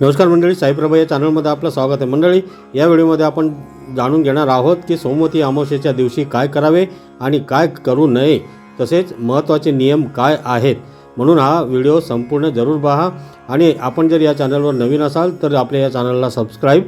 नमस्कार मंडळी साईप्रभा या चॅनलमध्ये आपलं स्वागत आहे. मंडळी या व्हिडिओमध्ये आपण जाणून घेणार आहोत की सोमवती अमावस्येच्या दिवशी काय करावे आणि काय करू नये तसेच महत्त्वाचे नियम काय आहेत म्हणून हा व्हिडिओ संपूर्ण जरूर पहा. आणि आपण जर या चॅनलवर नवीन असाल तर आपल्या या चॅनलला सबस्क्राईब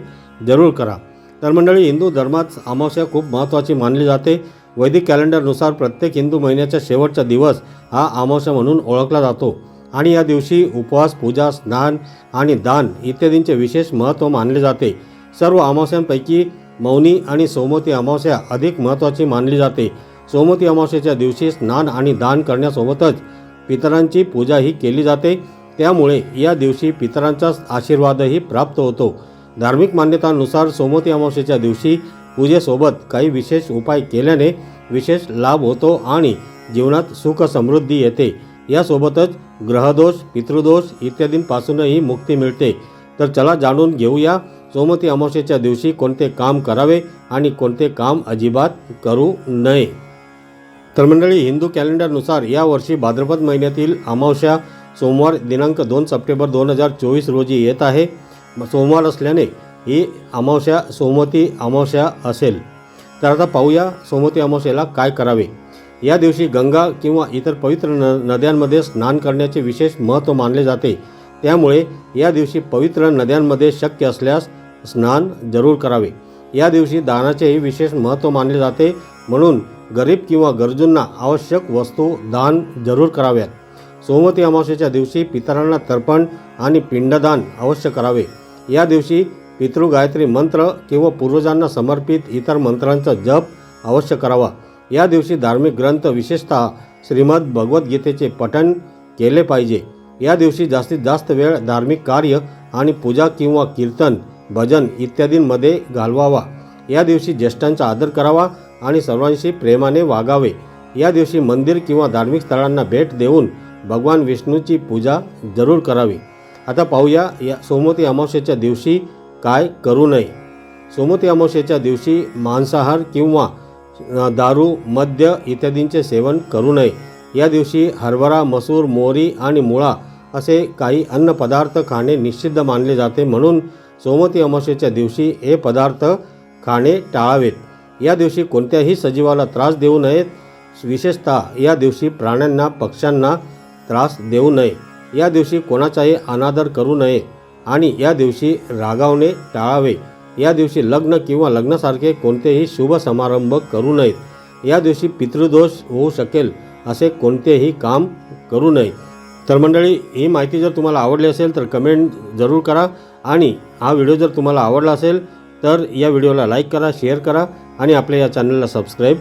जरूर करा. तर मंडळी हिंदू धर्मात अमावस्या खूप महत्त्वाची मानली जाते. वैदिक कॅलेंडरनुसार प्रत्येक हिंदू महिन्याचा शेवटचा दिवस हा अमावस्या म्हणून ओळखला जातो. आणि या दिवशी उपवास पूजा स्नान आणि दान इत्यादींचे विशेष महत्त्व मानले जाते. सर्व अमावस्यांपैकी मौनी आणि सोमवती अमावस्या अधिक महत्त्वाची मानली जाते. सोमवती अमावस्येच्या दिवशी स्नान आणि दान करण्यासोबतच पितरांची पूजाही केली जाते. त्यामुळे या दिवशी पितरांचा आशीर्वादही प्राप्त होतो. धार्मिक मान्यतानुसार सोमवती अमावस्येच्या दिवशी पूजेसोबत काही विशेष उपाय केल्याने विशेष लाभ होतो आणि जीवनात सुख समृद्धी येते. यासोबतच ग्रहदोष पितृदोष इत्यादींपासूनही मुक्ती मिळते. तर चला जाणून घेऊया सोमती अमावस्येच्या दिवशी कोणते काम करावे आणि कोणते काम अजिबात करू नये. तर मंडळी हिंदू कॅलेंडरनुसार यावर्षी भाद्रपद महिन्यातील अमावस्या सोमवार दिनांक दोन सप्टेंबर दोन हजार चोवीस रोजी येत आहे. सोमवार असल्याने ही अमावस्या सोमती अमावस्या असेल. तर आता पाहूया सोमती अमावस्येला काय करावे. या दिवशी गंगा किंवा इतर पवित्र न नद्यांमध्ये स्नान करण्याचे विशेष महत्त्व मानले जाते. त्यामुळे या दिवशी पवित्र नद्यांमध्ये शक्य असल्यास स्नान जरूर करावे. या दिवशी दानाचेही विशेष महत्त्व मानले जाते. म्हणून गरीब किंवा गरजूंना आवश्यक वस्तू दान जरूर कराव्यात. सोमवती अमावस्येच्या दिवशी पितरांना तर्पण आणि पिंडदान अवश्य करावे. या दिवशी पितृगायत्री मंत्र किंवा पूर्वजांना समर्पित इतर मंत्रांचा जप अवश्य करावा. या दिवशी धार्मिक ग्रंथ विशेषतः श्रीमद भगवद्गीतेचे पठण केले पाहिजे. या दिवशी जास्तीत जास्त वेळ धार्मिक कार्य आणि पूजा किंवा कीर्तन भजन इत्यादींमध्ये घालवावा. या दिवशी ज्येष्ठांचा आदर करावा आणि सर्वांशी प्रेमाने वागावे. या दिवशी मंदिर किंवा धार्मिक स्थळांना भेट देऊन भगवान विष्णूची पूजा जरूर करावी. आता पाहूया या सोमवती अमावस्येच्या दिवशी काय करू नये. सोमवती अमावस्येच्या दिवशी मांसाहार किंवा दारू मद्य इत्यादींचे सेवन करू नये. या दिवशी हरभरा मसूर मोहरी आणि मुळा असे काही अन्नपदार्थ खाणे निषिद्ध मानले जाते म्हणून सोमती अमावस्येच्या दिवशी हे पदार्थ खाणे टाळावेत. या दिवशी कोणत्याही सजीवाला त्रास देऊ नयेत. विशेषतः या दिवशी प्राण्यांना पक्ष्यांना त्रास देऊ नये. या दिवशी कोणाचाही अनादर करू नये आणि या दिवशी रागावणे टाळावे. या दिवशी लग्न किंवा लग्नासारखे कोणतेही शुभ समारंभ करू नयेत. या दिवशी पितृदोष होऊ शकेल असे कोणतेही काम करू नये. तर मंडळी ही माहिती जर तुम्हाला आवडली असेल तर कमेंट जरूर करा आणि हा व्हिडिओ जर तुम्हाला आवडला असेल तर या व्हिडिओला लाईक करा शेअर करा आणि आपल्या या चॅनलला सबस्क्राईब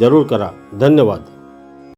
जरूर करा. धन्यवाद.